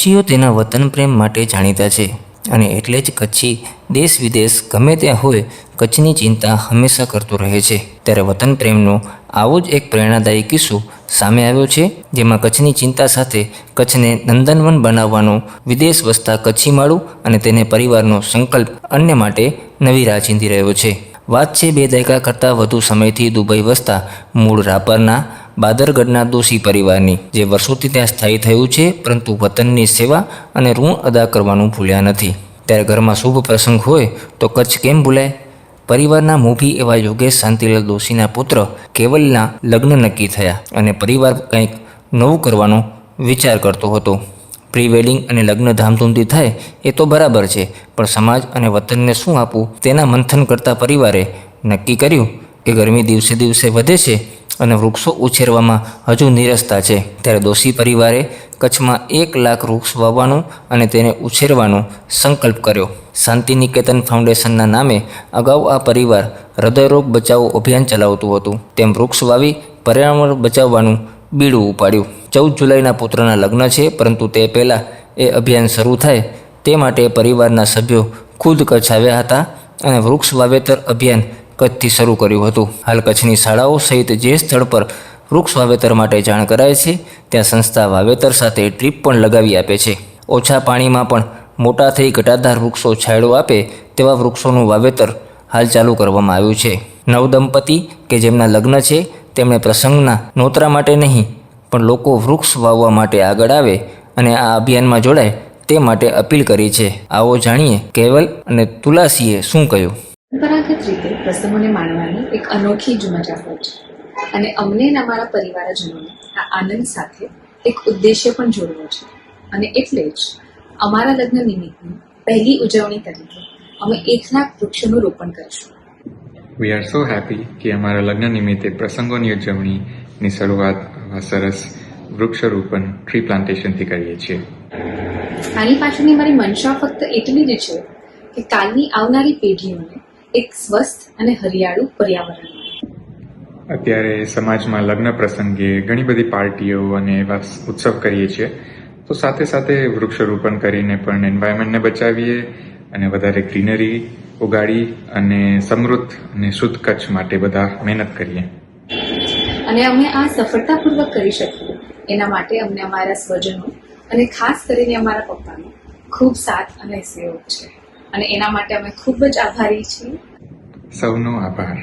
કચ્છીઓ તેના વતન પ્રેમ માટે જાણીતા છે અને એટલે જ કચ્છી દેશ વિદેશ ગમે ત્યાં હોય કચ્છની ચિંતા હંમેશા કરતો રહે છે. ત્યારે વતન પ્રેમનો આવો જ એક પ્રેરણાદાયી કિસ્સો સામે આવ્યો છે, જેમાં કચ્છની ચિંતા સાથે કચ્છને નંદનવન બનાવવાનો વિદેશ વસતા કચ્છી માળું અને તેને પરિવારનો સંકલ્પ અન્ય માટે નવી રાહ ચીંધી રહ્યો છે. વાત છે બે દાયકા કરતાં વધુ સમયથી દુબઈ વસતા મૂળ રાપરના બાદરગઢના દોષી પરિવારની જે વર્ષોથી ત્યાં સ્થાયી થયું છે, પરંતુ વતનની સેવા અને ઋણ અદા કરવાનું ભૂલ્યા નથી. ત્યારે ઘરમાં શુભ પ્રસંગ હોય તો કચ્છ કેમ ભૂલાય? પરિવારના મોભી એવા યોગેશ શાંતિલાલ દોશીના પુત્ર કેવલના લગ્ન નક્કી થયા અને પરિવાર કંઈક નવું કરવાનો વિચાર કરતો હતો. પ્રી વેડિંગ અને લગ્ન ધામધૂમથી થાય એ તો બરાબર છે, પણ સમાજ અને વતનને શું આપવું તેના મંથન કરતા પરિવારે નક્કી કર્યું કે ગરમી દિવસે દિવસે વધે છે અને વૃક્ષો ઉછેરવામાં હજુ નિરસતા છે. ત્યારે દોશી પરિવારે કચ્છમાં એક લાખ વૃક્ષ વાવવાનું અને તેને ઉછેરવાનો સંકલ્પ કર્યો. શાંતિ નિકેતન ફાઉન્ડેશનના નામે અગાઉ આ પરિવાર હૃદયરોગ બચાવો અભિયાન ચલાવતું હતું. તેમ વૃક્ષ વાવી પર્યાવરણ બચાવવાનું બીડું ઉપાડ્યું. ચૌદ જુલાઈના પુત્રના લગ્ન છે, પરંતુ તે પહેલાં એ અભિયાન શરૂ થાય તે માટે પરિવારના સભ્યો ખુદ કચ્છ આવ્યા હતા અને વૃક્ષ વાવેતર અભિયાન કચ્છથી શરૂ કર્યું હતું. હાલ કચ્છની શાળાઓ સહિત જે સ્થળ પર વૃક્ષ વાવેતર માટે જાણ કરાય છે, ત્યાં સંસ્થા વાવેતર સાથે ટ્રીપ પણ લગાવી આપે છે. ઓછા પાણીમાં પણ મોટા થઈ ઘટાદાર વૃક્ષો છાંયડો આપે તેવા વૃક્ષોનું વાવેતર હાલ ચાલુ કરવામાં આવ્યું છે. નવદંપતી કે જેમના લગ્ન છે, તેમણે પ્રસંગના નોતરા માટે નહીં, પણ લોકો વૃક્ષ વાવવા માટે આગળ આવે અને આ અભિયાનમાં જોડાય તે માટે અપીલ કરી છે. આવો જાણીએ કેવલ અને તુલાસીએ શું કહ્યું? પરંપરાગત રીતે પ્રસંગોને માણવાની એક અનોખી જ મજા હોય છે. અને અમને અને અમારા પરિવારજનોને આ આનંદ સાથે એક ઉદ્દેશ્ય પણ જોડવો છે. અને એટલે જ અમારા લગ્ન નિમિત્તની પહેલી ઉજવણી તરીકે અમે એક લાખ વૃક્ષોનું રોપણ કરીશું. વી આર સો હેપી કે અમારા લગ્ન નિમિત્તે પ્રસંગોની ઉજવણીની શરૂઆત સરસ વૃક્ષારોપણ ટ્રી પ્લાન્ટેશનથી કરીએ છીએ. આની પાછળની મારી મનશા ફક્ત એટલી જ છે કે કાલની આવનારી પેઢીઓને એક સ્વસ્થ અને હરિયાળું પર્યાવરણ. અત્યારે સમાજમાં લગ્ન પ્રસંગે ઘણી બધી પાર્ટીઓ અને એવા ઉત્સવ કરીએ છીએ. તો સાથે સાથે વૃક્ષારોપણ કરીને પણ એન્વાયરમેન્ટને બચાવીએ અને વધારે ગ્રીનરી ઉગાડી અને સમૃદ્ધ અને શુદ્ધ કચ્છ માટે બધા મહેનત કરીએ. અને અમે આ સફળતાપૂર્વક કરી શકીએ. એના માટે અમને અમારા સ્વજનો અને ખાસ કરીને અમારા પપ્પાનો ખૂબ સાથ અને સહયોગ છે. અને એના માટે અમે ખૂબ જ આભારી છીએ. સૌનો આભાર.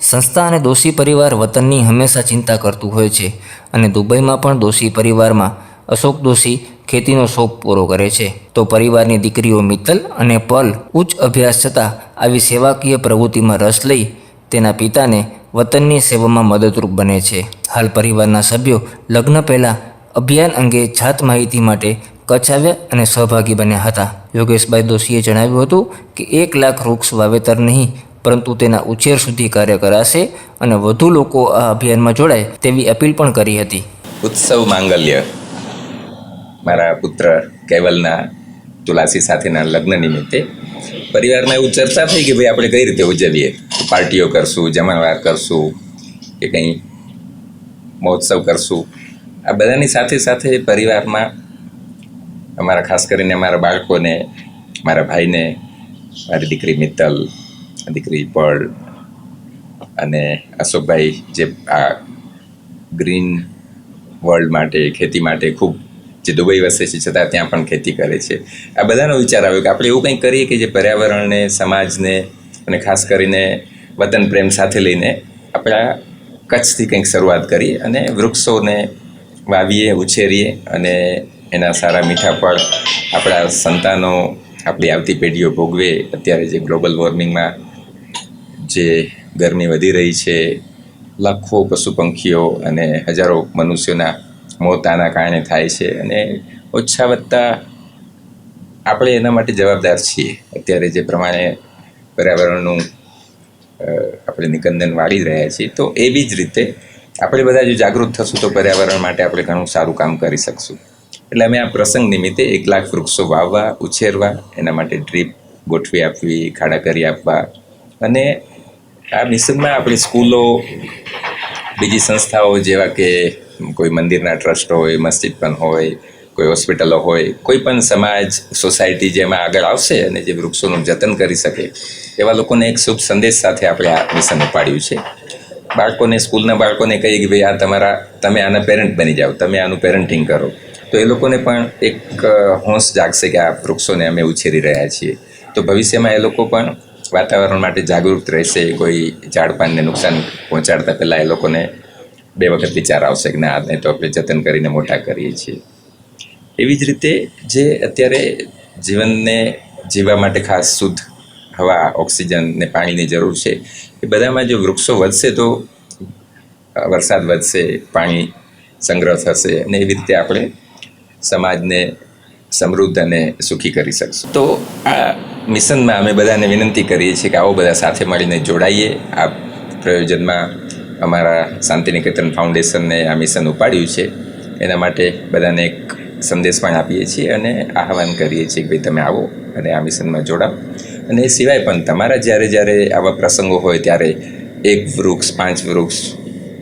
સંસ્થા અને દોષી પરિવાર વતનની હંમેશા ચિંતા કરતું હોય છે અને દુબઈમાં પણ દોષી પરિવારમાં અશોક દોશી ખેતીનો શોખ પૂરો કરે છે. તો પરિવારની દીકરીઓ મિત્તલ અને પલ ઉચ્ચ અભ્યાસ છતાં આવી સેવાકીય પ્રવૃત્તિમાં રસ લઈ તેના પિતાને વતનની સેવામાં મદદરૂપ બને છે. હાલ પરિવારના સભ્યો લગ્ન પહેલાં અભિયાન અંગે જાત માહિતી માટે કચ્છ આવ્યા અને સહભાગી બન્યા હતા. યોગેશભાઈ દોશીએ જણાવ્યું હતું કે એક લાખ વૃક્ષ વાવેતર નહીં, પરંતુ તેના ઉછેર સુધી કાર્ય કરાશે અને વધુ લોકો આ અભિયાનમાં જોડાય તેવી અપીલ પણ કરી હતી. ઉત્સવ માંગલ્ય. મારા પુત્ર કેવલના તુલાસી સાથેના લગ્ન નિમિત્તે પરિવારમાં એવું ચર્ચા થઈ કે ભાઈ આપણે કઈ રીતે ઉજવીએ? પાર્ટીઓ કરશું, જમણવાર કરશું કે કંઈ મહોત્સવ કરશું? આ બધાની સાથે સાથે પરિવારમાં અમારા ખાસ કરીને મારા બાળકોને, મારા ભાઈને, મારી દીકરી મિત્તલ, દીકરી પળ અને અશોકભાઈ જે આ ગ્રીન વર્લ્ડ માટે, ખેતી માટે ખૂબ, જે દુબઈ વસે છે, છતાં ત્યાં પણ ખેતી કરે છે. આ બધાનો વિચાર આવ્યો કે આપણે એવું કંઈક કરીએ કે જે પર્યાવરણને, સમાજને અને ખાસ કરીને વતન પ્રેમ સાથે લઈને આપણા કચ્છથી કંઈક શરૂઆત કરીએ અને વૃક્ષોને વાવીએ, ઉછેરીએ અને એના સારા મીઠા ફળ આપણા સંતાનો આપણી આવતી પેઢીઓ ભોગવે. અત્યારે જે ગ્લોબલ વોર્મિંગમાં જે ગરમી વધી રહી છે, લાખો પશુ પંખીઓ અને હજારો મનુષ્યોના મોત આના કારણે થાય છે અને ઓછા વત્તા આપણે એના માટે જવાબદાર છીએ. અત્યારે જે પ્રમાણે પર્યાવરણનું આપણે નિકંદન વાળી રહ્યા છીએ, તો એવી જ રીતે આપણે બધા જો જાગૃત થશું તો પર્યાવરણ માટે આપણે ઘણું સારું કામ કરી શકશું. એટલે અમે આ પ્રસંગ નિમિત્તે એક લાખ વૃક્ષો વાવવા, ઉછેરવા, એના માટે ડ્રીપ ગોઠવી આપવી, ખાડા કરી આપવા. અને આ મિશનમાં આપણી સ્કૂલો, બીજી સંસ્થાઓ જેવા કે કોઈ મંદિરના ટ્રસ્ટ હોય, મસ્જિદ પણ હોય, કોઈ હોસ્પિટલો હોય, કોઈ પણ સમાજ, સોસાયટી જેમાં આગળ આવશે અને જે વૃક્ષોનું જતન કરી શકે, એવા લોકોને એક શુભ સંદેશ સાથે આપણે આ મિશન ઉપાડ્યું છે. બાળકોને, સ્કૂલના બાળકોને કહીએ કે ભાઈ, આ તમારા, તમે આના પેરેન્ટ બની જાઓ, તમે આનું પેરેન્ટિંગ કરો. તો એ લોકોને પણ એક હોંશ જાગશે કે આ વૃક્ષોને અમે ઉછેરી રહ્યા છીએ. તો ભવિષ્યમાં એ લોકો પણ વાતાવરણ માટે જાગૃત રહેશે, કોઈ ઝાડપાનને નુકસાન પહોંચાડતા પહેલાં એ લોકોને બે વખત વિચાર આવશે કે ના, આને તો આપણે જતન કરીને મોટા કરીએ છીએ. એવી જ રીતે જે અત્યારે જીવનને જીવવા માટે ખાસ શુદ્ધ હવા, ઓક્સિજન ને પાણીની જરૂર છે, એ બધામાં જો વૃક્ષો વધશે તો વરસાદ વધશે, પાણી સંગ્રહ થશે અને એવી રીતે આપણે સમાજને સમૃદ્ધ અને સુખી કરી શકશું. તો આ મિશનમાં અમે બધાને વિનંતી કરીએ છીએ કે આવો બધા સાથે મળીને જોડાઈએ. આ પ્રયોજનમાં અમારા શાંતિનિકેતન ફાઉન્ડેશનને આ મિશન ઉપાડ્યું છે. એના માટે બધાને એક સંદેશ પણ આપીએ છીએ અને આહવાન કરીએ છીએ કે ભાઈ તમે આવો અને આ મિશનમાં જોડાઓ. અને એ સિવાય પણ તમારા જ્યારે જ્યારે આવા પ્રસંગો હોય ત્યારે એક વૃક્ષ, પાંચ વૃક્ષ,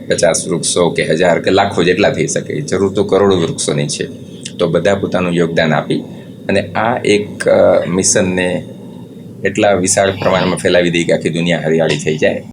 પચાસ વૃક્ષો કે હજાર કે લાખો જેટલા થઈ શકે. જરૂર તો કરોડો વૃક્ષોની છે. તો બધા પોતાનું યોગદાન આપી અને આ એક મિશનને એટલા વિશાળ પ્રમાણમાં ફેલાવી દઈ કે આખી દુનિયા હરિયાળી થઈ જાય.